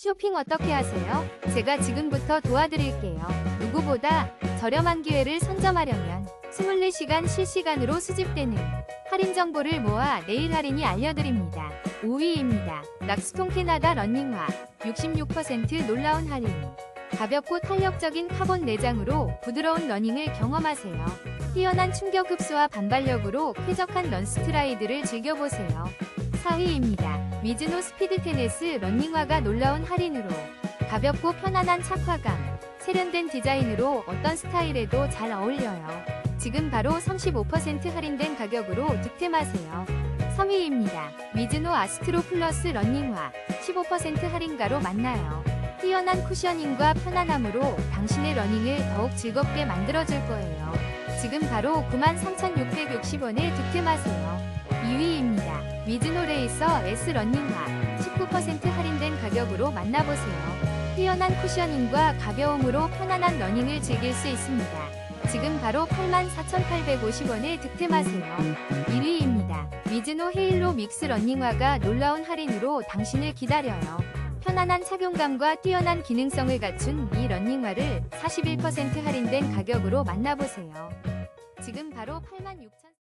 쇼핑 어떻게 하세요? 제가 지금부터 도와드릴게요. 누구보다 저렴한 기회를 선점하려면 24시간 실시간으로 수집되는 할인 정보를 모아 내일 할인이 알려드립니다. 5위입니다. 락스톤 캐나다 런닝화 66% 놀라운 할인. 가볍고 탄력적인 카본 내장으로 부드러운 러닝을 경험하세요. 뛰어난 충격 흡수와 반발력으로 쾌적한 런스트라이드를 즐겨보세요. 4위입니다. 미즈노 스피드 테네스 런닝화가 놀라운 할인으로 가볍고 편안한 착화감, 세련된 디자인으로 어떤 스타일에도 잘 어울려요. 지금 바로 35% 할인된 가격으로 득템하세요. 3위입니다. 미즈노 아스트로 플러스 런닝화 15% 할인가로 만나요. 뛰어난 쿠셔닝과 편안함으로 당신의 러닝을 더욱 즐겁게 만들어줄 거예요. 지금 바로 93,660원에 득템하세요. 2위입니다. 미즈노 레이서 S 런닝화 19% 할인된 가격으로 만나보세요. 뛰어난 쿠셔닝과 가벼움으로 편안한 러닝을 즐길 수 있습니다. 지금 바로 84,850원에 득템하세요. 1위입니다. 미즈노 헤일로 믹스 런닝화가 놀라운 할인으로 당신을 기다려요. 편안한 착용감과 뛰어난 기능성을 갖춘 이 런닝화를 41% 할인된 가격으로 만나보세요. 지금 바로 86,000